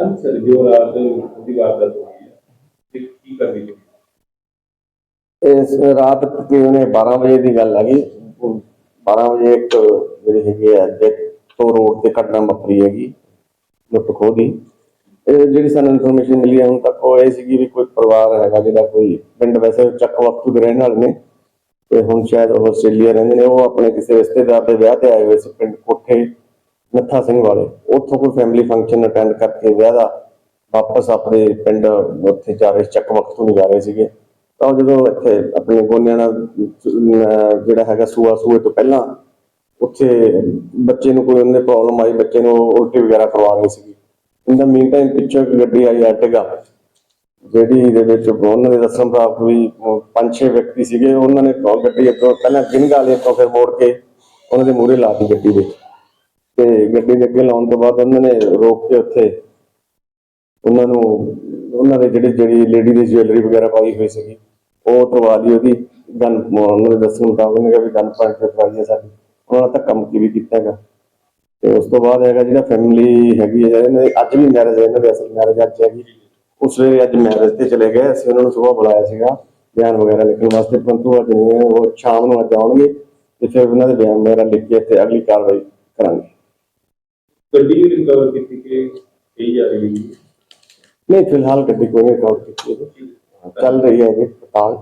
Sir ਜੋ ਰਾਤ ਦੀ ਵਾਰਦਾਤ ਹੋਈ ਹੈ, ਤੇ ਕੀ ਕਰਨੀ ਚਾਹੀਦੀ ਇਸ ਰਾਤ ਤਕਰੀਬਨ 12 ਵਜੇ ਦੀ ਗੱਲ ਹੈਗੀ। 12 ਵਜੇ ਇੱਕ ਜਿਹੜੀ ਹੈਗੀ ਹੈ ਜੇ ਰੋਡ ਤੇ ਘਟਨਾ ਵਾਪਰੀ ਹੈਗੀ, ਲੁੱਟ ਖੋਹ ਦੀ। ਇਹ ਜਿਹੜੀ ਸਾਨੂੰ ਇਨਫੋਰਮੇਸ਼ਨ ਮਿਲੀ ਹੈ, ਹੁਣ ਤੱਕ ਉਹ ਇਹ ਸੀਗੀ ਵੀ ਕੋਈ ਪਰਿਵਾਰ ਹੈਗਾ ਜਿਹੜਾ ਕੋਈ ਪਿੰਡ ਵੈਸੇ ਚੱਕ ਵਕਤੂ ਦੇ ਰਹਿਣ ਵਾਲੇ ਨੇ। ਤੇ ਹੁਣ ਸ਼ਾਇਦ ਉਹ ਆਸਟ੍ਰੇਲੀਆ ਰਹਿੰਦੇ ਨੇ, ਉਹ ਆਪਣੇ ਕਿਸੇ ਰਿਸ਼ਤੇਦਾਰ ਦੇ ਵਿਆਹ ਤੇ ਆਏ ਹੋਏ ਸੀ, ਪਿੰਡ ਕੋਠੇ ਨੱਥਾ ਸਿੰਘ ਵਾਲੇ। ਉੱਥੋਂ ਕੋਈ ਫੈਮਿਲੀ ਫੰਕਸ਼ਨ ਅਟੈਂਡ ਕਰਕੇ ਵਿਆਹ ਦਾ, ਵਾਪਸ ਆਪਣੇ ਪਿੰਡ ਉੱਥੇ ਜਾ ਰਹੇ ਚੱਕ ਵਕਤੂ ਨੂੰ ਜਾ ਰਹੇ ਸੀਗੇ। ਤਾਂ ਜਦੋਂ ਇੱਥੇ ਆਪਣੇ ਗੋਨਿਆਣਾ ਜਿਹੜਾ ਹੈਗਾ ਸੂਆ ਸੂਏ ਤੋਂ ਪਹਿਲਾਂ ਉੱਥੇ ਬੱਚੇ ਨੂੰ ਕੋਈ ਉਹਨੇ ਪ੍ਰੋਬਲਮ ਆਈ, ਬੱਚੇ ਨੂੰ ਉਲਟੀ ਵਗੈਰਾ ਕਰਵਾ ਰਹੀ ਸੀਗੀ। ਇੰਦਾ ਮੀਨ ਟਾਈਮ ਪਿੱਛੇ ਇੱਕ ਗੱਡੀ ਆਈ ਆਰਟਿਗਾ ਜਿਹੜੀ ਦੇ ਵਿੱਚ ਉਹਨਾਂ ਦੇ ਦੱਸਣ ਮੁਤਾਬਕ ਵੀ ਪੰਜ ਛੇ ਵਿਅਕਤੀ ਸੀਗੇ। ਉਹਨਾਂ ਨੇ ਗੱਡੀ ਅੱਗੋਂ ਪਹਿਲਾਂ ਗਿਣਗਾ ਵਾਲੇ ਤੋਂ ਫਿਰ ਮੋੜ ਕੇ ਉਹਨਾਂ ਦੇ ਮੂਹਰੇ ਲਾਤੀ ਗੱਡੀ ਦੇ ਤੇ ਗੱਡੀ ਦੇ ਅੱਗੇ ਲਾਉਣ ਤੋਂ ਬਾਅਦ ਉਹਨਾਂ ਨੇ ਰੋਕ ਕੇ ਉੱਥੇ ਉਹਨਾਂ ਨੂੰ, ਉਹਨਾਂ ਦੇ ਜਿਹੜੀ ਜਿਹੜੀ ਲੇਡੀ ਦੀ ਜੁਐਲਰੀ ਵਗੈਰਾ ਪਾਈ ਹੋਈ ਸੀਗੀ, ਉਹ ਉਤਰਵਾ ਲਈ ਉਹਦੀ। ਗਨ ਉਹਨਾਂ ਦੇ ਦੱਸਣ ਮੁਤਾਬਕ ਉਹਨੇ ਵੀ ਗਨ ਪੁਆਇੰਟ ਤੇ ਪਾਈ ਹੈ ਸਾਡੀ। ਉਹਨਾਂ ਨੇ ਕੰਮ ਕੀ ਵੀ ਕੀਤਾ ਹੈਗਾ। ਤੇ ਉਸ ਤੋਂ ਬਾਅਦ ਹੈਗਾ ਜਿਹੜਾ ਫੈਮਿਲੀ ਹੈਗੀ ਹੈ, ਇਹਨਾਂ ਦੀ ਅੱਜ ਵੀ ਮੈਰਿਜ ਹੈ, ਇਹਨਾਂ ਦੀ ਅਸਲ ਮੈਰਿਜ ਅੱਜ ਹੈਗੀ। ਉਸ ਵੇਲੇ ਅੱਜ ਮੈਰਿਜ ਤੇ ਚਲੇ ਗਏ, ਅਸੀਂ ਉਹਨਾਂ ਨੂੰ ਸਵੇਰ ਬੁਲਾਇਆ ਸੀਗਾ, ਬਿਆਨ ਵਗੈਰਾ ਲਿਖਣ ਵਾਸਤੇ, ਪਰੰਤੂ ਅੱਜ ਨਹੀਂ, ਉਹ ਸ਼ਾਮ ਨੂੰ ਅੱਜ ਆਉਣਗੇ, ਤੇ ਫਿਰ ਉਹਨਾਂ ਦੇ ਬਿਆਨ ਵਗੈਰਾ ਲਿਖ ਕੇ ਤੇ ਅਗਲੀ ਕਾਰਵਾਈ ਕਰਾਂਗੇ। ਗੱਡੀ ਰਿਕਵਰ ਕੀਤੀ ਕਿ ਕਹੀ ਜਾ ਰਹੀ ਹੈ? ਨਹੀਂ ਫਿਲਹਾਲ ਗੱਡੀ ਕੋਈ ਨਹੀਂ ਰਿਕਾਰਡ ਕੀਤੀ ਹੈ। ਚੱਲ ਰਹੀ ਹੈ ਜੀ ਪੜਤਾਲ